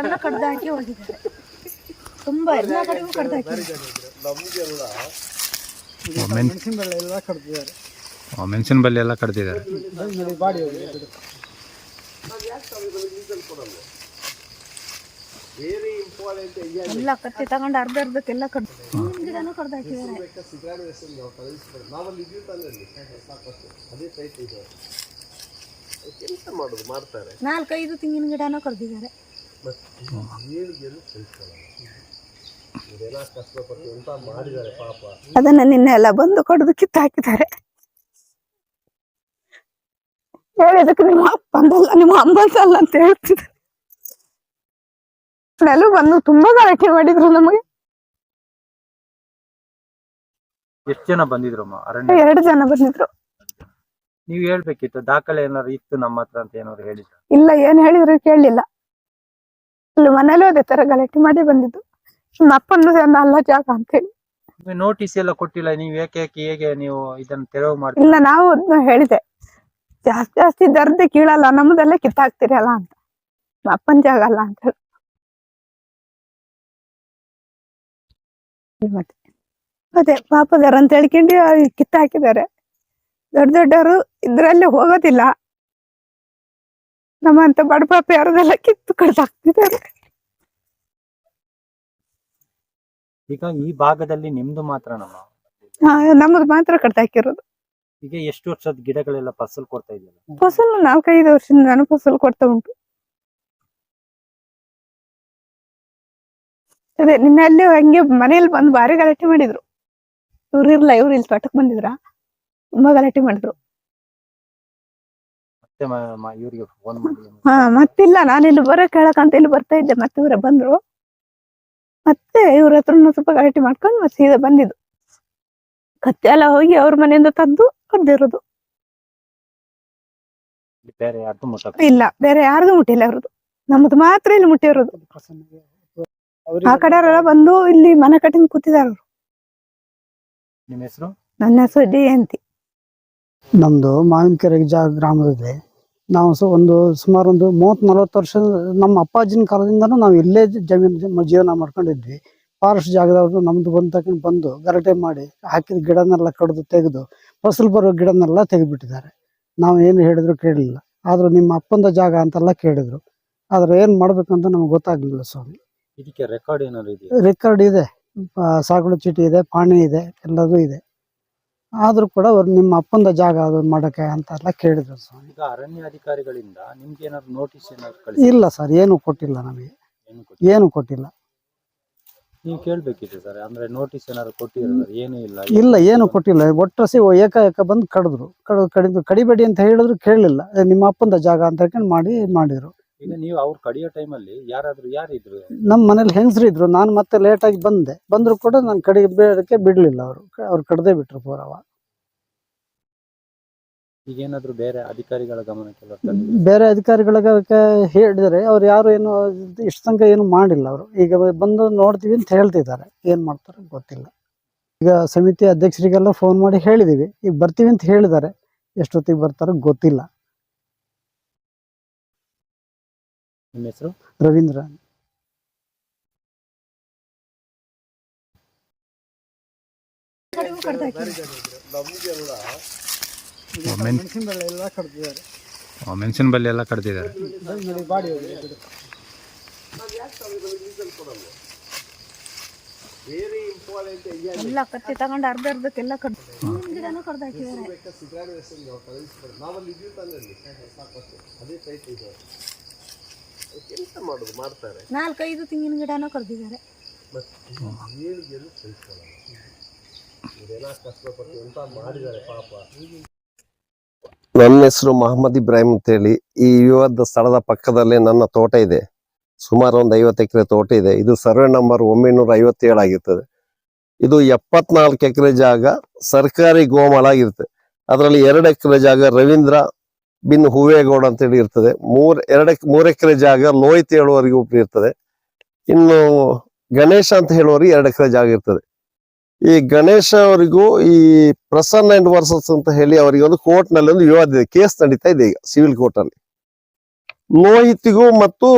ಎಲ್ಲ ಕಡ್ದು ಹಾಕಿ ಹೋಗಿದ್ದಾರೆ ತುಂಬಾ ಎಲ್ಲ ಕಡೆಗೂ ಕಡ್ದು ಹಾಕಿದ್ದಾರೆ ಮೆಣಸಿನ ಬೆಳೆ ಎಲ್ಲ ಕಡ್ದಿದ್ದಾರೆ ಮೆಣಸಿನ ಬಲ್ಲಿ ಎಲ್ಲ ಕಡ್ದಿದ್ದಾರೆ. ನೋಡಿ ಬಾಡಿ ಹೋಗಿದೆ ಗಿಡ. ಎಲ್ಲ ಕತ್ತಿ ತಗೊಂಡು ಅರ್ಧ ಅರ್ಧಕ್ಕೆಲ್ಲ ಕಡ್ದು ಗಿಡನೂ ಕಡ್ದು ಹಾಕಿದ್ದಾರೆ ನಾಲ್ಕೈದು ತೆಂಗಿನ ಗಿಡನೂ ಕಡ್ದಿದ್ದಾರೆ. ಇದೆಲ್ಲ ಕಷ್ಟಪಟ್ಟು ಎಂತ ಮಾಡಿದ್ದಾರೆ ಪಾಪ. ಅದನ್ನ ನಿನ್ನೆ ಎಲ್ಲ ಬಂದು ಕೊಡೋದು ಕಿತ್ತು ಹಾಕಿದ್ದಾರೆ ಹೇಳಿದಕ್ಕೆ ನಿಮ್ಮ ಅಪ್ಪಂದಲ್ಲ ನಿಮ್ಮ ಅಮ್ಮಂದಲ್ಲ ಅಂತ ಹೇಳ್ತಿದ್ದಾರೆ. ನೆಲು ಬಂದು ತುಂಬಾ ಗಲಾಟೆ ಮಾಡಿದ್ರು ನಮಗೆ. ಎಷ್ಟು ಜನ ಬಂದಿದ್ರಮ್ಮ? ಅರಣ್ಯ. ಎರಡು ಜನ ಬಂದಿದ್ರು. ನೀವು ಹೇಳ್ಬೇಕಿತ್ತು ದಾಖಲೆ ಏನಾದ್ರು ಇತ್ತು ನಮ್ಮ ಹತ್ರ ಅಂತ ಏನಾದ್ರು ಹೇಳಿದ್ರು? ಇಲ್ಲ ಏನ್ ಹೇಳಿದ್ರು ಕೇಳಲಿಲ್ಲ. ಇಲ್ಲಿ ಮನೇಲಿ ಅದೇ ತರ ಗಲಾಟೆ ಮಾಡಿ ಬಂದಿದ್ದು. ನಿಮ್ಮ ಅಪ್ಪನ ಅಲ್ಲ ಜಾಗ ಅಂತ ಹೇಳಿ ನೋಟಿಸ್ ಎಲ್ಲ ಕೊಟ್ಟಿಲ್ಲ ನೀವು ಯಾಕೆ ಹೇಗೆ ನೀವು ಇದನ್ನ ತೆರವು ಮಾಡ್ತೀರಿ? ಇಲ್ಲ ನಾವು ಅದ್ನ ಹೇಳಿದೆ. ಜಾಸ್ತಿ ಜಾಸ್ತಿ ದರ್ದೆ ಕೀಳಲ್ಲ ನಮ್ದಲ್ಲೇ ಕಿತ್ತಾಕ್ತಿರಲ್ಲ ಅಂತ. ನಮ್ಮ ಅಪ್ಪನ ಜಾಗ ಅಲ್ಲ ಅಂತ ಹೇಳಿ. ಮತ್ತೆ. ಅದೇ ಪಾಪದಾರ ಅಂತ ಹೇಳ್ಕೊಂಡು ಕಿತ್ತಾಕಿದ್ದಾರೆ. ದೊಡ್ಡ ದೊಡ್ಡವರು ಇದ್ರಲ್ಲಿ ಹೋಗೋದಿಲ್ಲ. ನಮ್ಮಂತ ಬಡ ಪಾಪ ಯಾರದೆಲ್ಲ ಕಿತ್ತು ಕಡ್ದಾಕ್ತಿದ್ದಾರೆ. ಈಗ ಈ ಭಾಗದಲ್ಲಿ ನಿಮ್ದು ಮಾತ್ರ ನಮ್ಮ ನಮ್ಮದು ಮಾತ್ರ ಕಡ್ದಾಕಿರೋದು. ಈಗ ಎಷ್ಟು ವರ್ಷದ ಗಿಡಗಳೆಲ್ಲ ಫಸಲ್ ಕೊಡ್ತಾ ಇದೆಯಲ್ಲ? ಫಸಲು ನಾಲ್ಕೈದು ವರ್ಷದಿಂದ ನಾನು ಫಸಲು ಕೊಡ್ತಾ ಉಂಟು. ಅದೇ ನಿನ್ನೆ ಅಲ್ಲೇ ಹಂಗೆ ಮನೇಲಿ ಬಂದು ಭಾರಿ ಗಲಾಟೆ ಮಾಡಿದ್ರು. ಇವ್ರು ಇರ್ಲ ಇವ್ರು ಇಲ್ಲಿ ತೋಟಕ್ಕೆ ಬಂದಿದ್ರ? ತುಂಬಾ ಗಲಾಟೆ ಮಾಡಿದ್ರು. ಮತ್ತೆ ಮ- ಮ- ಇವ್ರಿಗೆ ಫೋನ್ ಮಾಡಿ ಹಾ ಮತ್ತಿಲ್ಲ ನಾನು ಇಲ್ಲಿ ಬರೋ ಕೇಳಕಂತ ಇಲ್ಲಿ ಬರ್ತಾ ಇದ್ದೆ. ಮತ್ತೆ ಇವ್ರ ಬಂದ್ರು. ಮತ್ತೆ ಇವ್ರ ಹತ್ರ ಸ್ವಲ್ಪ ಗಲಾಟೆ ಮಾಡ್ಕೊಂಡು ಮತ್ತೆ ಸೀದಾ ಬಂದಿದ್ದು. ಕತ್ತೆ ಎಲ್ಲ ಹೋಗಿ ಅವ್ರ ಮನೆಯಿಂದ ತಂದು ಕರ್ದಿರೋದು ಬೇರೆ ಯಾರ್ದು ಇಲ್ಲ ಬೇರೆ ಯಾರ್ದು ಮುಟ್ಟಿಲ್ಲ ಅವ್ರದ್ದು ನಮ್ದು ಮಾತ್ರ ಇಲ್ಲಿ ಮುಟ್ಟಿರೋದು. ಆ ಕಡೆ ಕಡೆಯವರೆಲ್ಲ ಬಂದು ಇಲ್ಲಿ ಮನೆ ಕಟ್ಟಿಂಗ್ ಕೂತಿದಾರ ಅವ್ರು. ನಿಮ್ಮ ಹೆಸರು? ನನ್ನ ಹೆಸರು ಜಯಂತಿ ನಮ್ದು ಮಾವಿನಕೆರೆ ಜಾಗ ಗ್ರಾಮದಿದೆ ನಾವು ಸೊ ಒಂದು ಸುಮಾರು ಒಂದು ಮೂವತ್ತ್ ನಲವತ್ತು ವರ್ಷ ನಮ್ಮ ಅಪ್ಪಾಜಿನ ಕಾಲದಿಂದನೂ ನಾವು ಇಲ್ಲೇ ಜಮೀನು ಜೀವನ ಮಾಡ್ಕೊಂಡಿದ್ವಿ. ಫಾರೆಸ್ಟ್ ಜಾಗದವ್ರು ನಮ್ದು ಬಂದ ತಕ್ಷಣ ಬಂದು ಗಲಾಟೆ ಮಾಡಿ ಹಾಕಿದ ಗಿಡನೆಲ್ಲ ಕಡಿದು ತೆಗೆದು ಫಸಲು ಬರೋ ಗಿಡನೆಲ್ಲ ತೆಗೆದ್ಬಿಟ್ಟಿದ್ದಾರೆ. ನಾವು ಏನು ಹೇಳಿದ್ರು ಕೇಳಲಿಲ್ಲ. ಆದರೂ ನಿಮ್ಮ ಅಪ್ಪಂದ ಜಾಗ ಅಂತೆಲ್ಲ ಕೇಳಿದ್ರು. ಆದ್ರೆ ಏನು ಮಾಡಬೇಕಂತ ನಮ್ಗೆ ಗೊತ್ತಾಗ್ಲಿಲ್ಲ ಸ್ವಾಮಿ. ಇದಕ್ಕೆ ರೆಕಾರ್ಡ್ ಏನಾದ್ರು ರೆಕಾರ್ಡ್ ಇದೆ. ಸಾಗುಳು ಚೀಟಿ ಇದೆ ಪಾಣಿ ಇದೆ ಎಲ್ಲದೂ ಇದೆ. ಆದ್ರೂ ಕೂಡ ಅವ್ರು ನಿಮ್ಮ ಅಪ್ಪಂದ ಜಾಗ ಅದು ಮಾಡಕ್ಕೆ ಅಂತೆಲ್ಲ ಕೇಳಿದ್ರು ಸರ್ ಈಗ ಅರಣ್ಯ ಅಧಿಕಾರಿಗಳಿಂದ ನಿಮ್ಗೆ ಏನಾದ್ರು ನೋಟಿಸ್ ಏನಾದ್ರು ಕಳಿಸಿ ಇಲ್ಲ ಸರ್ ಏನು ಕೊಟ್ಟಿಲ್ಲ ನಮಗೆ. ಏನು ಕೊಟ್ಟಿಲ್ಲ? ನೀವು ಕೇಳ್ಬೇಕಿತ್ತು ಸರ್ ಅಂದ್ರೆ ನೋಟಿಸ್ ಏನಾದ್ರು ಕೊಟ್ಟಿರೋದ್ರ ಏನು ಇಲ್ಲ. ಇಲ್ಲ ಏನು ಕೊಟ್ಟಿಲ್ಲ. ಒಟ್ಟಸಿ ಏಕಾಏಕ ಏಕ ಬಂದು ಕಡಿದ್ರು. ಕಡಿದು ಕಡಿದು ಕಡಿಬೇಡಿ ಅಂತ ಹೇಳಿದ್ರು ಕೇಳಲಿಲ್ಲ. ನಿಮ್ಮ ಅಪ್ಪಂದ ಜಾಗ ಅಂತ ಹೇಳ್ಕೊಂಡು ಮಾಡಿ ಮಾಡಿದ್ರು. ಈಗ ನೀವು ಅವ್ರು ಕಡಿಯೋ ಟೈಮಲ್ಲಿ ಯಾರಾದ್ರೂ ಯಾರಿದ್ರು? ನಮ್ಮ ಮನೇಲಿ ಹೆಂಗಸ್ರು ಇದ್ರು ನಾನು ಮತ್ತೆ ಲೇಟಾಗಿ ಬಂದೆ. ಬಂದ್ರು ಕೂಡ ನಾನು ಕಡಿ ಬೇಡಕ್ಕೆ ಬಿಡಲಿಲ್ಲ ಅವರು. ಅವ್ರು ಕಡ್ದೇ ಬಿಟ್ರು ಪೂರವ ಈಗ ಏನಾದ್ರು ಬೇರೆ ಅಧಿಕಾರಿಗಳ ಗಮನಕ್ಕೆ? ಬೇರೆ ಅಧಿಕಾರಿಗಳಿಗೆ ಹೇಳಿದರೆ ಅವ್ರು ಯಾರು ಏನು ಇಷ್ಟು ತನಕ ಏನು ಮಾಡಿಲ್ಲ ಅವರು. ಈಗ ಬಂದು ನೋಡ್ತೀವಿ ಅಂತ ಹೇಳ್ತಿದ್ದಾರೆ. ಏನ್ ಮಾಡ್ತಾರೆ ಗೊತ್ತಿಲ್ಲ. ಈಗ ಸಮಿತಿ ಅಧ್ಯಕ್ಷರಿಗೆಲ್ಲ ಫೋನ್ ಮಾಡಿ ಹೇಳಿದೀವಿ. ಈಗ ಬರ್ತೀವಿ ಅಂತ ಹೇಳಿದ್ದಾರೆ. ಎಷ್ಟೊತ್ತಿಗೆ ಬರ್ತಾರೋ ಗೊತ್ತಿಲ್ಲ. ನಿಮ್ಮ ಹೆಸರು? ರವೀಂದ್ರ. ಕಡ್ದಿದ್ದಾರೆ ಮೆಣಸಿನ ಬಲ್ಲಿ ಎಲ್ಲ ಕಡ್ದಿದ್ದಾರೆ. ಬಾಡಿ ಹೋಗಿದೆ ಎಲ್ಲ ಕತ್ತಿ ತಗೊಂಡು ಅರ್ಧ ಅರ್ಧಕ್ಕೆಲ್ಲ ಕಡ್ದು ಹೂವಿನ ಗಿಡನೂ ಕಡ್ದು ಹಾಕಿದ್ದಾರೆ ನಾವಲ್ಲಿ ಮಾಡೋದು ಮಾಡ್ತಾರೆ. ನಾಲ್ಕೈದು ತೆಂಗಿನ ಗಿಡನೂ ಕರೆದಿದ್ದಾರೆ. ನನ್ನ ಹೆಸರು ಮಹಮ್ಮದ್ ಇಬ್ರಾಹಿಂ ಅಂತೇಳಿ. ಈ ವಿವಾದ ಸ್ಥಳದ ಪಕ್ಕದಲ್ಲೇ ನನ್ನ ತೋಟ ಇದೆ. ಸುಮಾರು ಒಂದು ಐವತ್ತು ಎಕರೆ ತೋಟ ಇದೆ. ಇದು ಸರ್ವೆ ನಂಬರ್ ಒಂಬೈನೂರ ಐವತ್ತೇಳು ಆಗಿರ್ತದೆ. ಇದು ಎಪ್ಪತ್ನಾಲ್ಕು ಎಕರೆ ಜಾಗ ಸರ್ಕಾರಿ ಗೋಮಾಳ ಆಗಿರುತ್ತೆ ಅದರಲ್ಲಿ ಎರಡು ಎಕರೆ ಜಾಗ ರವೀಂದ್ರ ಬಿನ್ ಹೂವೇಗೌಡ ಅಂತೇಳಿ ಇರ್ತದೆ. ಮೂರ್, ಎರಡು ಮೂರ್ ಎಕರೆ ಜಾಗ ಲೋಹಿತ್ ಹೇಳುವವರಿಗೆ ಇರ್ತದೆ. ಇನ್ನು ಗಣೇಶ ಅಂತ ಹೇಳುವವರಿಗೆ ಎರಡು ಎಕರೆ ಜಾಗ ಇರ್ತದೆ. ಈ ಗಣೇಶ ಅವರಿಗೂ ಈ ಪ್ರಸನ್ನ ಅಂಡ್ ವರ್ಸಸ್ ಅಂತ ಹೇಳಿ ಅವರಿಗೆ ಒಂದು ಕೋರ್ಟ್ನಲ್ಲಿ ಒಂದು ವಿವಾದ ಇದೆ. ಕೇಸ್ ನಡೀತಾ ಇದೆ ಈಗ ಸಿವಿಲ್ ಕೋರ್ಟ್ ಅಲ್ಲಿ ಲೋಹಿತ್ಗೂ ಮತ್ತು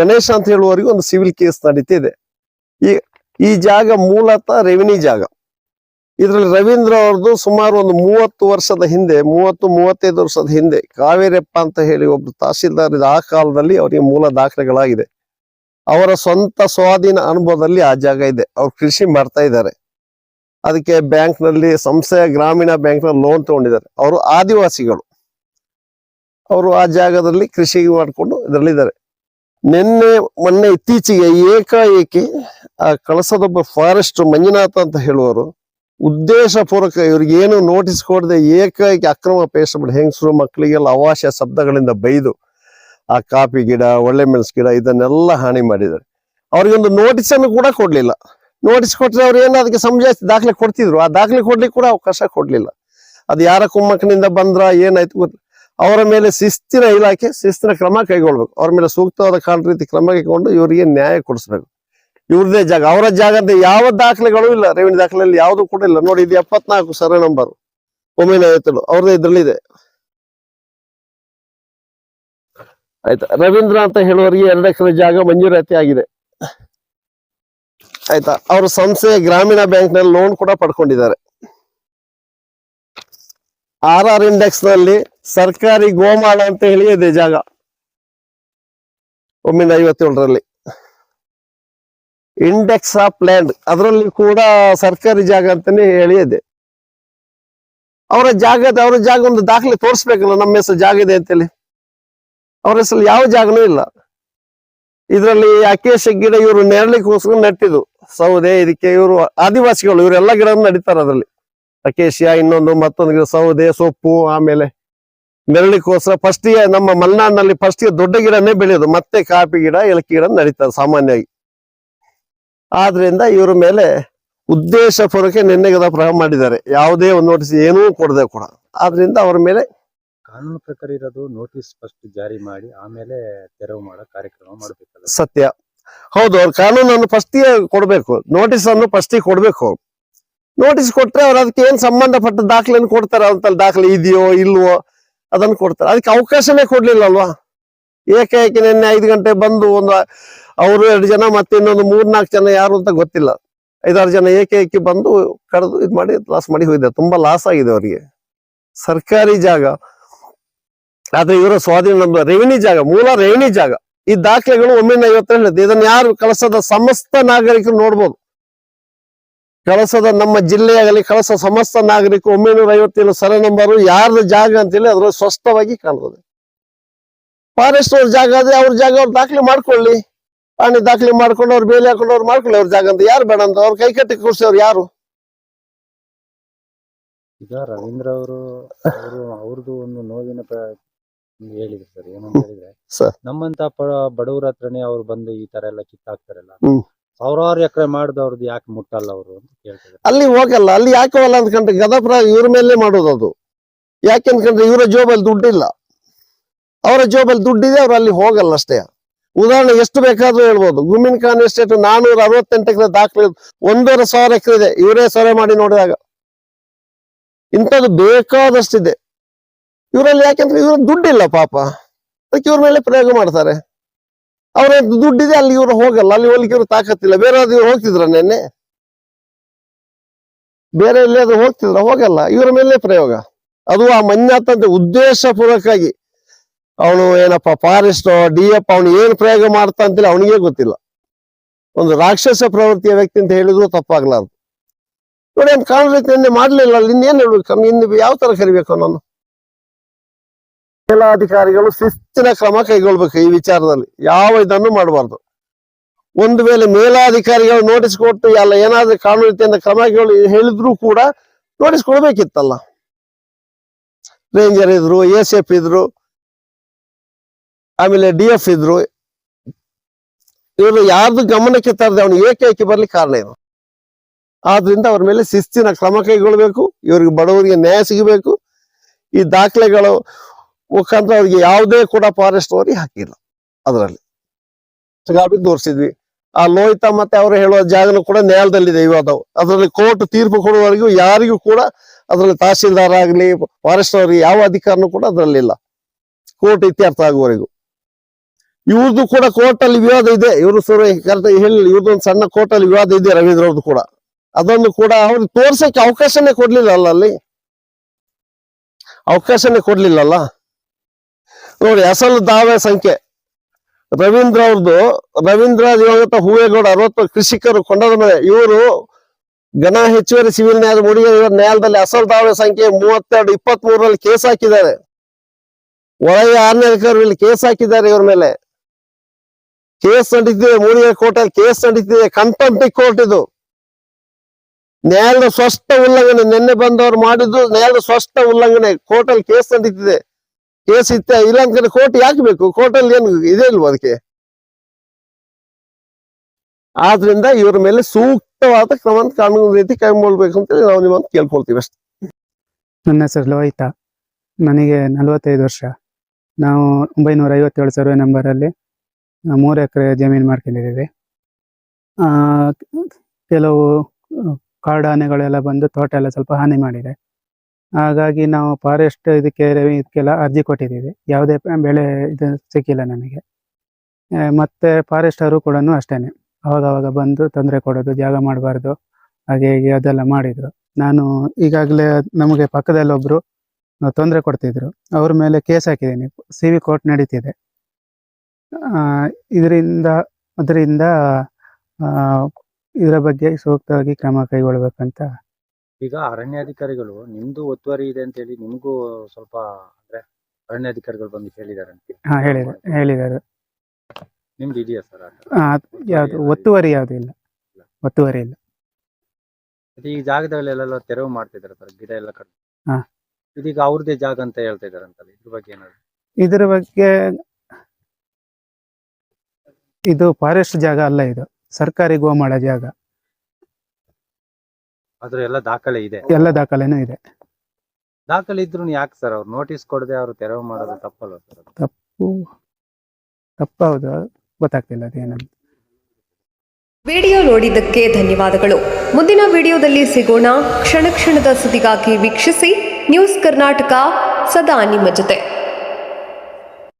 ಗಣೇಶ ಅಂತ ಹೇಳುವವರಿಗೂ ಒಂದು ಸಿವಿಲ್ ಕೇಸ್ ನಡೀತಾ ಇದೆ. ಈ ಈ ಜಾಗ ಮೂಲತಃ ರೆವಿನ್ಯೂ ಜಾಗ. ಇದರಲ್ಲಿ ರವೀಂದ್ರ ಅವ್ರದ್ದು ಸುಮಾರು ಒಂದು ಮೂವತ್ತು ವರ್ಷದ ಹಿಂದೆ, ಮೂವತ್ತು, ಮೂವತ್ತೈದು ವರ್ಷದ ಹಿಂದೆ ಕಾವೇರಪ್ಪ ಅಂತ ಹೇಳಿ ಒಬ್ರು ತಹಶೀಲ್ದಾರ್ ಆ ಕಾಲದಲ್ಲಿ ಅವರಿಗೆ ಮೂಲ ದಾಖಲೆಗಳಾಗಿದೆ. ಅವರ ಸ್ವಂತ ಸ್ವಾಧೀನ ಅನುಭವದಲ್ಲಿ ಆ ಜಾಗ ಇದೆ. ಅವ್ರು ಕೃಷಿ ಮಾಡ್ತಾ ಇದ್ದಾರೆ. ಅದಕ್ಕೆ ಬ್ಯಾಂಕ್ನಲ್ಲಿ ಸಂಸ್ಥೆಯ ಗ್ರಾಮೀಣ ಬ್ಯಾಂಕ್ನಲ್ಲಿ ಲೋನ್ ತಗೊಂಡಿದ್ದಾರೆ. ಅವರು ಆದಿವಾಸಿಗಳು. ಅವರು ಆ ಜಾಗದಲ್ಲಿ ಕೃಷಿ ಮಾಡಿಕೊಂಡು ಇದರಲ್ಲಿದ್ದಾರೆ. ನಿನ್ನೆ, ಮೊನ್ನೆ ಇತ್ತೀಚೆಗೆ ಏಕಾಏಕಿ ಆ ಕಳಸದೊಬ್ಬ ಫಾರೆಸ್ಟ್ ಮಂಜುನಾಥ ಅಂತ ಹೇಳುವರು ಉದ್ದೇಶ ಪೂರ್ವಕ ಇವ್ರಿಗೆ ಏನು ನೋಟಿಸ್ ಕೊಡದೆ ಏಕೈಕ ಅಕ್ರಮ ಪೇಶ ಹೆಂಗಸರು ಮಕ್ಕಳಿಗೆಲ್ಲ ಅವಾಶ್ಯ ಶಬ್ದಗಳಿಂದ ಬೈದು ಆ ಕಾಫಿ ಗಿಡ, ಒಳ್ಳೆ ಮೆಣಸು ಗಿಡ ಇದನ್ನೆಲ್ಲ ಹಾನಿ ಮಾಡಿದ್ದಾರೆ. ಅವ್ರಿಗೊಂದು ನೋಟಿಸ್ ಅನ್ನು ಕೂಡ ಕೊಡ್ಲಿಲ್ಲ. ನೋಟಿಸ್ ಕೊಟ್ಟರೆ ಅವ್ರು ಏನು ಅದಕ್ಕೆ ಸಮಜಾಯಿಸಿ ದಾಖಲೆ ಕೊಡ್ತಿದ್ರು? ಆ ದಾಖಲೆ ಕೊಡ್ಲಿಕ್ಕೆ ಕೂಡ ಅವಕಾಶ ಕೊಡ್ಲಿಲ್ಲ. ಅದು ಯಾರ ಕುಮ್ಮಕ್ಕನಿಂದ ಬಂದ್ರ ಏನಾಯ್ತು ಅವರ ಮೇಲೆ ಶಿಸ್ತಿನ ಇಲಾಖೆ, ಶಿಸ್ತಿನ ಕ್ರಮ ಕೈಗೊಳ್ಬೇಕು. ಅವ್ರ ಮೇಲೆ ಸೂಕ್ತವಾದ ಕಾಲ ರೀತಿ ಕ್ರಮ ಕೈಗೊಂಡು ಇವರಿಗೆ ನ್ಯಾಯ ಕೊಡಿಸ್ಬೇಕು. ಇವ್ರದೇ ಜಾಗ, ಅವರ ಜಾಗದ ಯಾವ ದಾಖಲೆಗಳು ಇಲ್ಲ ರೇವಣಿ ದಾಖಲೆಯಲ್ಲಿ ಯಾವುದು ಕೂಡ ಇಲ್ಲ. ನೋಡಿ, ಇದು ಎಪ್ಪತ್ನಾಲ್ಕು ಸರ್ವೆ ನಂಬರ್ ಒಮ್ಮೆನ ಐವತ್ತೇಳು ಅವ್ರದೇ ಇದ್ರಲ್ಲಿದೆ. ಆಯ್ತಾ? ರವೀಂದ್ರ ಅಂತ ಹೇಳುವವರಿಗೆ ಎರಡು ಎಕರೆ ಜಾಗ ಮಂಜೂರಾತಿ ಆಗಿದೆ. ಆಯ್ತಾ? ಅವರು ಸಂಸ್ಥೆ ಗ್ರಾಮೀಣ ಬ್ಯಾಂಕ್ನಲ್ಲಿ ಲೋನ್ ಕೂಡ ಪಡ್ಕೊಂಡಿದ್ದಾರೆ. ಆರ್ ಆರ್ ಇಂಡೆಕ್ಸ್ನಲ್ಲಿ ಸರ್ಕಾರಿ ಗೋಮಾಳ ಅಂತ ಹೇಳಿ ಇದೆ ಜಾಗ. ಒಮ್ಮಿಂದ ಐವತ್ತೇಳರಲ್ಲಿ. ಇಂಡೆಕ್ಸ್ ಆಫ್ ಲ್ಯಾಂಡ್ ಅದರಲ್ಲಿ ಕೂಡ ಸರ್ಕಾರಿ ಜಾಗ ಅಂತಾನೆ ಹೇಳಿದೆ ಅವರ ಜಾಗದ, ಅವರ ಜಾಗ ಒಂದು ದಾಖಲೆ ತೋರಿಸ್ಬೇಕಲ್ಲ, ನಮ್ಮ ಹೆಸರು ಜಾಗ ಇದೆ ಅಂತೇಳಿ. ಅವ್ರ ಹೆಸರು ಯಾವ ಜಾಗನೂ ಇಲ್ಲ. ಇದರಲ್ಲಿ ಅಕೇಶ ಗಿಡ ಇವರು ನೆರಳಿಗೋಸ್ಕರ ನೆಟ್ಟಿದ್ದು. ಸೌದೆ, ಇದಕ್ಕೆ ಇವರು ಆದಿವಾಸಿಗಳು, ಇವರೆಲ್ಲ ಗಿಡ ನಡೀತಾರೆ ಅದರಲ್ಲಿ. ಅಕೇಶಿಯ ಇನ್ನೊಂದು, ಮತ್ತೊಂದು ಗಿಡ, ಸೌದೆ, ಸೊಪ್ಪು, ಆಮೇಲೆ ನೆರಳಿಗೋಸ್ಕರ ಫಸ್ಟ್ಗೆ ನಮ್ಮ ಮಲೆನಾಡಿನಲ್ಲಿ ಫಸ್ಟ್ಗೆ ದೊಡ್ಡ ಗಿಡನೇ ಬೆಳೆಯೋದು. ಮತ್ತೆ ಕಾಫಿ ಗಿಡ, ಏಲಕ್ಕಿ ಗಿಡ ನಡೀತಾರೆ ಸಾಮಾನ್ಯವಾಗಿ. ಆದ್ರಿಂದ ಇವರ ಮೇಲೆ ಉದ್ದೇಶ ಪೂರ್ವಕ ನಿನ್ನೆಗದ ಪ್ರಯೋಗ ಮಾಡಿದ್ದಾರೆ. ಯಾವುದೇ ಒಂದು ನೋಟಿಸ್ ಏನೂ ಕೊಡದೆ ಕೂಡ. ಆದ್ರಿಂದ ಅವರ ಮೇಲೆ ಕಾನೂನು ಪ್ರಕಾರ ಇರೋದು ನೋಟಿಸ್ ಫಸ್ಟ್ ಜಾರಿ ಮಾಡಿ ಆಮೇಲೆ ತೆರವು ಮಾಡೋ ಕಾರ್ಯಕ್ರಮ ಮಾಡಬೇಕಲ್ಲ. ಸತ್ಯ. ಹೌದು ಅವ್ರ ಕಾನೂನನ್ನು ಫಸ್ಟ್ ಕೊಡಬೇಕು. ನೋಟಿಸ್ ಅನ್ನು ಫಸ್ಟ್ ಕೊಡಬೇಕು. ನೋಟಿಸ್ ಕೊಟ್ರೆ ಅವ್ರು ಅದಕ್ಕೆ ಏನ್ ಸಂಬಂಧಪಟ್ಟ ದಾಖಲೆಯನ್ನು ಕೊಡ್ತಾರೆ ಅಂತ ದಾಖಲೆ ಇದೆಯೋ ಇಲ್ವೋ ಅದನ್ನು ಕೊಡ್ತಾರೆ. ಅದಕ್ಕೆ ಅವಕಾಶನೇ ಕೊಡ್ಲಿಲ್ಲ ಅಲ್ವಾ? ಏಕಾಏಕಿ ನಿನ್ನೆ ಐದು ಗಂಟೆ ಬಂದು ಒಂದು ಅವರು ಎರಡು ಜನ ಮತ್ತೆ ಇನ್ನೊಂದು ಮೂರ್ನಾಲ್ಕು ಜನ ಯಾರು ಅಂತ ಗೊತ್ತಿಲ್ಲ. ಐದಾರು ಜನ ಏಕಾಏಕಿ ಬಂದು ಕಡ್ದು ಇದು ಮಾಡಿ ಲಾಸ್ ಮಾಡಿ ಹೋಗಿದ್ದಾರೆ. ತುಂಬಾ ಲಾಸ್ ಆಗಿದೆ ಅವರಿಗೆ. ಸರ್ಕಾರಿ ಜಾಗ. ಆದ್ರೆ ಇವರ ಸ್ವಾಧೀನ ನಮ್ದು ರೆವಿನ್ಯೂ ಜಾಗ, ಮೂಲ ರೆವಿನ್ಯೂ ಜಾಗ. ಈ ದಾಖಲೆಗಳು ಒಮ್ಮೆನ ಹೇಳಿದೆ ಇದನ್ನ ಯಾರು ಕಳಸದ ಸಮಸ್ತ ನಾಗರಿಕರು ನೋಡ್ಬೋದು. ಕಳಸದ ನಮ್ಮ ಜಿಲ್ಲೆಯಾಗಲಿ ಕಳಸ ಸಮಸ್ತ ನಾಗರಿಕರು ಒಂಬೈನೂರ ಐವತ್ತೇಳು ಸರ ನಂಬರು ಯಾರ್ದು ಜಾಗ ಅಂತೇಳಿ ಅದ್ರಲ್ಲಿ ಸ್ಪಷ್ಟವಾಗಿ ಕಾಣ್ತದೆ ಫಾರೆಸ್ಟ್ ಅವ್ರ ಜಾಗ ಅದೇ ಅವ್ರ ಜಾಗ ಅವ್ರು ದಾಖಲೆ ಮಾಡ್ಕೊಳ್ಳಿ. ಪ್ರಾಣಿ ದಾಖಲೆ ಮಾಡ್ಕೊಂಡು ಅವ್ರು ಬೇಲಿ ಹಾಕೊಂಡು ಅವ್ರು ಮಾಡ್ಕೊಳ್ಳಿ ಅವ್ರ ಜಾಗ ಅಂತ. ಯಾರು ಬೇಡ ಅಂತ? ಅವ್ರ ಕೈ ಕಟ್ಟಿ ಕೂರ್ಸೋರು ಯಾರು? ಈಗ ರವೀಂದ್ರ ಅವರು ಅವರು ಅವ್ರದ್ದು ಒಂದು ನೋವಿನ ಪ್ರ- ಹೇಳಿದ್ರು ಸರ್. ಏನಂತ ಹೇಳಿದ್ರೆ ಸರ್. ನಮ್ಮಂತ ಬಡವರ ಹತ್ರನೇ ಅವ್ರು ಬಂದು ಈ ತರ ಎಲ್ಲ ಕಿತ್ತಾಕ್ತಾರಲ್ಲ. ಹ್ಮ್. ಸಾವಿರಾರು ಎಕರೆ ಮಾಡಿದವ್ರದ್ದು ಯಾಕೆ ಮುಟ್ಟಲ್ಲ ಅವರು ಅಂತ ಅಲ್ಲಿ ಹೋಗಲ್ಲ. ಅಲ್ಲಿ ಯಾಕೆ ಹೋಗಲ್ಲ ಅಂದ್ಕೊಂಡ್ರೆ ಗದಪ್ರ ಇವ್ರ ಮೇಲೆ ಮಾಡೋದು ಅದು. ಯಾಕೆ ಅಂದ್ಕೊಂಡ್ರೆ ಇವರ ಜೋಬಲ್ಲಿ ದುಡ್ಡಿಲ್ಲ. ಅವರ ಜೋಬಲ್ಲಿ ದುಡ್ಡಿದೆ, ಅವ್ರು ಅಲ್ಲಿ ಹೋಗಲ್ಲ ಅಷ್ಟೇ. ಉದಾಹರಣೆ ಎಷ್ಟು ಬೇಕಾದ್ರೂ ಹೇಳ್ಬೋದು. ಗುಮಿನ್ ಖಾನ್ ಎಸ್ಟೇಟ್ ನಾನೂರ ಅರವತ್ತೆಂಟು ಎಕರೆ ದಾಖಲೆ ಒಂದೂವರೆ ಸಾವಿರ ಎಕರೆ ಇದೆ. ಇವರೇ ಸರ್ವೆ ಮಾಡಿ ನೋಡಿದಾಗ. ಇಂಥದ್ದು ಬೇಕಾದಷ್ಟಿದೆ. ಇವರಲ್ಲಿ ಯಾಕೆಂದ್ರೆ ಇವ್ರ ದುಡ್ಡಿಲ್ಲ ಪಾಪ. ಅದಕ್ಕೆ ಇವ್ರ ಮೇಲೆ ಪ್ರಯೋಗ ಮಾಡ್ತಾರೆ. ಅವರ ದುಡ್ಡಿದೆ, ಅಲ್ಲಿ ಇವರು ಹೋಗಲ್ಲ. ಅಲ್ಲಿ ಹೋಗ್ಲಿಕ್ಕೆ ಇವ್ರು ತಾಕತ್ತಿಲ್ಲ. ಬೇರೆ ಇವ್ರು ಹೋಗ್ತಿದ್ರ ನೆನ್ನೆ? ಬೇರೆ ಎಲ್ಲಿಯಾದ್ರೂ ಹೋಗ್ತಿದ್ರ? ಹೋಗಲ್ಲ. ಇವರ ಮೇಲೆ ಪ್ರಯೋಗ. ಅದು ಆ ಮಂಜಾತ ಉದ್ದೇಶಪೂರ್ವಕವಾಗಿ ಉದ್ದೇಶ ಪೂರ್ವಕವಾಗಿ ಅವನು ಏನಪ್ಪ, ಫಾರೆಸ್ಟ್ ಡಿ ಎಫ್ ಅವನು ಏನ್ ಪ್ರಯೋಗ ಮಾಡ್ತಾ ಅಂತೇಳಿ ಅವನಿಗೆ ಗೊತ್ತಿಲ್ಲ. ಒಂದು ರಾಕ್ಷಸ ಪ್ರವೃತ್ತಿಯ ವ್ಯಕ್ತಿ ಅಂತ ಹೇಳಿದ್ರು ತಪ್ಪಾಗ್ಲಾರ್ದು. ನೋಡಿ ಅಂತ ಕಾಂಗ್ರೆಸ್ ನಿನ್ನೆ ಮಾಡ್ಲಿಲ್ಲ ಇನ್ನೇನ್ ಹೇಳ್ಬೇಕು? ಇನ್ನು ಯಾವ ತರ ಕರಿಬೇಕು ನಾನು ಮೇಲಾಧಿಕಾರಿಗಳು ಶಿಸ್ತಿನ ಕ್ರಮ ಕೈಗೊಳ್ಬೇಕು ಈ ವಿಚಾರದಲ್ಲಿ. ಯಾವ ಇದನ್ನು ಮಾಡಬಾರ್ದು. ಒಂದು ವೇಳೆ ಮೇಲಾಧಿಕಾರಿಗಳು ನೋಟಿಸ್ ಕೊಟ್ಟು ಎಲ್ಲ ಏನಾದ್ರೂ ಕಾನೂನು ರೀತಿಯಿಂದ ಕ್ರಮಗಳು ಹೇಳಿದ್ರು ಕೂಡ ನೋಟಿಸ್ ಕೊಡ್ಬೇಕಿತ್ತಲ್ಲ. ರೇಂಜರ್ ಇದ್ರು ಎಸ್ ಎಫ್ ಇದ್ರು ಆಮೇಲೆ ಡಿ ಎಫ್ ಇದ್ರು. ಇವರು ಯಾರ್ದು ಗಮನಕ್ಕೆ ತರದೆ ಅವನು ಏಕೈಕಿ ಬರ್ಲಿಕ್ಕೆ ಕಾರಣ ಇದು. ಆದ್ರಿಂದ ಅವ್ರ ಮೇಲೆ ಶಿಸ್ತಿನ ಕ್ರಮ ಕೈಗೊಳ್ಬೇಕು, ಇವ್ರಿಗೆ ಬಡವರಿಗೆ ನ್ಯಾಯ ಸಿಗಬೇಕು. ಈ ದಾಖಲೆಗಳು ಮುಖಾಂತರ ಅವ್ರಿಗೆ ಯಾವುದೇ ಕೂಡ ಫಾರೆಸ್ಟ್ ಅವರಿಗೆ ಹಾಕಿಲ್ಲ ಅದರಲ್ಲಿ. ತೋರಿಸಿದ್ವಿ. ಆ ಲೋಹಿತ ಮತ್ತೆ ಅವರು ಹೇಳುವ ಜಾಗನೂ ಕೂಡ ನ್ಯಾಯದಲ್ಲಿದೆ ಇವಾಗ ಅದರಲ್ಲಿ ಕೋರ್ಟ್ ತೀರ್ಪು ಕೊಡುವವರೆಗೂ ಯಾರಿಗೂ ಕೂಡ ಅದರಲ್ಲಿ ತಹಸೀಲ್ದಾರ್ ಆಗ್ಲಿ ಫಾರೆಸ್ಟ್ ಅವರಿಗೆ ಯಾವ ಅಧಿಕಾರನೂ ಕೂಡ ಅದರಲ್ಲಿ ಇಲ್ಲ ಕೋರ್ಟ್ ಇತ್ಯರ್ಥ ಆಗುವವರೆಗೂ. ಇವ್ರದ್ದು ಕೂಡ ಕೋರ್ಟ್ ಅಲ್ಲಿ ವಿವಾದ ಇದೆ. ಇವರು ಸರ್ ಹೇಳಿ ಹೇಳಿ ಇವ್ರದ್ದೊಂದು ಸಣ್ಣ ಕೋರ್ಟ್ ಅಲ್ಲಿ ವಿವಾದ ಇದೆ ರವೀಂದ್ರ ಅವ್ರದ್ದು ಕೂಡ. ಅದೊಂದು ಕೂಡ ಅವ್ರಿಗೆ ತೋರ್ಸಕ್ಕೆ ಅವಕಾಶನೇ ಕೊಡ್ಲಿಲ್ಲ ಅಲ್ಲ ಅಲ್ಲಿ? ಅವಕಾಶನೇ ಕೊಡ್ಲಿಲ್ಲಲ್ಲ ನೋಡಿ, ಅಸಲು ದಾವೆ ಸಂಖ್ಯೆ. ರವೀಂದ್ರ ಅವ್ರದ್ದು ರವೀಂದ್ರ ದಿವಂಗತ ಹೂವೇಗೌಡ ಅರವತ್ತು ಕೃಷಿಕರು ಕೊಂಡದ ಮೇಲೆ ಇವರು ಘನ ಹೆಚ್ಚುವರಿ ಸಿವಿಲ್ ನ್ಯಾಯ ಮುಡಿಗೆ ನ್ಯಾಯಾಲಯದಲ್ಲಿ ಅಸಲು ದಾವೆ ಸಂಖ್ಯೆ ಮೂವತ್ತೆರಡು ಇಪ್ಪತ್ತ್ ಮೂರರಲ್ಲಿ ಕೇಸ್ ಹಾಕಿದ್ದಾರೆ. ಒಳಗೆ ಆರನೇ ಇಲ್ಲಿ ಕೇಸ್ ಹಾಕಿದ್ದಾರೆ ಇವ್ರ ಮೇಲೆ. ಕೇಸ್ ನಡೀತಿದೆ ಮೂಡಿಗೆ ಕೋರ್ಟಲ್ಲಿ ಕೇಸ್ ನಡೀತಿದೆ ಕಂಟೆಂಪ್ಟಿ ಕೋರ್ಟ್ ಇದು. ನ್ಯಾಯದ ಸ್ವಷ್ಟ ಉಲ್ಲಂಘನೆ, ನಿನ್ನೆ ಬಂದವರು ಮಾಡಿದ್ದು ನ್ಯಾಯದ ಸ್ವಷ್ಟ ಉಲ್ಲಂಘನೆ ಕೋರ್ಟಲ್ಲಿ ಕೇಸ್ ನಡೀತಿದೆ ಕೇಸ್ ಇತ್ತ ಇಲ್ಲ ಅಂತ ಕೋರ್ಟ್ ಯಾಕೆ ಬೇಕು? ಕೋರ್ಟಲ್ಲಿ ಏನು ಇದೆ ಇಲ್ವ ಅದಕ್ಕೆ? ಆದ್ರಿಂದ ಇವ್ರ ಮೇಲೆ ಸೂಕ್ತವಾದ ಕ್ರಮ ಕಾನೂನು ರೀತಿ ಕೈಗೊಳ್ಬೇಕು ಅಂತ ನಾವು ನಿಮ್ಮನ್ನು ಕೇಳ್ಕೊಳ್ತೀವಿ ಅಷ್ಟೇ. ನನ್ನ ಹೆಸರು ಲೋಹಿತ. ನನಗೆ ನಲವತ್ತೈದು ವರ್ಷ. ನಾವು ಒಂಬೈನೂರ ಐವತ್ತೇಳು ಸರ್ವೆ ನಂಬರಲ್ಲಿ ಮೂರು ಎಕರೆ ಜಮೀನು ಮಾಡ್ಕೊಂಡಿದ್ದೀವಿ. ಕೆಲವು ಕಾಡಾನೆಗಳೆಲ್ಲ ಬಂದು ತೋಟ ಎಲ್ಲ ಸ್ವಲ್ಪ ಹಾನಿ ಮಾಡಿದೆ. ಹಾಗಾಗಿ ನಾವು ಫಾರೆಸ್ಟ್ ಇದಕ್ಕೆ, ಇದಕ್ಕೆಲ್ಲ ಅರ್ಜಿ ಕೊಟ್ಟಿದ್ದೀವಿ. ಯಾವುದೇ ಬೆಳೆ ಇದು ಸಿಕ್ಕಿಲ್ಲ ನಮಗೆ. ಮತ್ತು ಮತ್ತೆ ಫಾರೆಸ್ಟ್ ಅವರು ಕೂಡ ಅಷ್ಟೇನೆ. ಅವಾಗ ಅವಾಗ ಬಂದು ತೊಂದರೆ ಕೊಡೋದು, ಜಾಗ ಮಾಡಬಾರ್ದು, ಹಾಗೆ ಹೀಗೆ ಅದೆಲ್ಲ ಮಾಡಿದ್ರು. ನಾನು ಈಗಾಗಲೇ ನಮಗೆ ಪಕ್ಕದಲ್ಲೊಬ್ಬರು ತೊಂದರೆ ಕೊಡ್ತಿದ್ರು. ಅವ್ರ ಮೇಲೆ ಕೇಸ್ ಹಾಕಿದ್ದೀನಿ. ಸಿ ವಿ ಕೋರ್ಟ್ ನಡೀತಿದೆ. ಇದರಿಂದ ಅದರಿಂದ ಇದರ ಬಗ್ಗೆ ಸೂಕ್ತವಾಗಿ ಕ್ರಮ ಕೈಗೊಳ್ಬೇಕಂತ ಈಗ ಅರಣ್ಯಾಧಿಕಾರಿಗಳು ನಿಮ್ದು ಒತ್ತುವರಿ ಇದೆ ಅಂತ ಹೇಳಿ ನಿಮಗೂ ಸ್ವಲ್ಪ ಅಂದ್ರೆ ಅರಣ್ಯಾಧಿಕಾರಿಗಳು ಬಂದು ಹೇಳಿದಾರೆ ಅಂತ ಹಾ ಹೇಳಿದ್ದಾರೆ ಹೇಳಿದ್ದಾರೆ ನಿಮ್ದು ಇದೆಯಾ ಸರ್ ಯಾವ್ದು ಯಾವುದು ಒತ್ತುವರಿ ಯಾವುದು ಇಲ್ಲ. ಒತ್ತುವರಿ ಇಲ್ಲ. ಮತ್ತೆ ಈ ಜಾಗದಲ್ಲೆಲ್ಲ ತೆರವು ಮಾಡ್ತಿದ್ದಾರೆ ಸರ್ ಗಿಡ ಎಲ್ಲ ಕಟ್ ಹಾ. ಇದೀಗ ಅವ್ರದೇ ಜಾಗ ಅಂತ ಹೇಳ್ತಾ ಇದಾರೆ ಅಂತಲ್ಲ ಇದ್ರ ಬಗ್ಗೆ ಏನಾದ್ರು? ಇದರ ಬಗ್ಗೆ ಇದು ಫಾರೆಸ್ಟ್ ಜಾಗ ಅಲ್ಲ ಇದು. ಸರ್ಕಾರಿ ಗೋಮಾಳ ಜಾಗ. ಅದ್ರ ಎಲ್ಲ ದಾಖಲೆ ಇದೆ. ಎಲ್ಲ ದಾಖಲೆನೂ ಇದೆ. ದಾಖಲೆ ಇದ್ರು ಯಾಕೆ ಸರ್ ಅವ್ರು ನೋಟಿಸ್ ಕೊಡದೆ ಅವ್ರು ತೆರವು ಮಾಡೋದು ತಪ್ಪಲ್ಲ ಸರ್? ತಪ್ಪು. ತಪ್ಪೌದು. ಗೊತ್ತಾಗ್ತಿಲ್ಲ ಅದೇನಂತ ವಿಡಿಯೋ ನೋಡಿದ್ದಕ್ಕೆ ಧನ್ಯವಾದಗಳು. ಮುಂದಿನ ವಿಡಿಯೋದಲ್ಲಿ ಸಿಗೋಣ. ಕ್ಷಣ ಕ್ಷಣದ ಸುದ್ದಿಗಾಗಿ ವೀಕ್ಷಿಸಿ. ನ್ಯೂಸ್ ಕರ್ನಾಟಕ ಸದಾ ನಿಮ್ಮ ಜೊತೆ.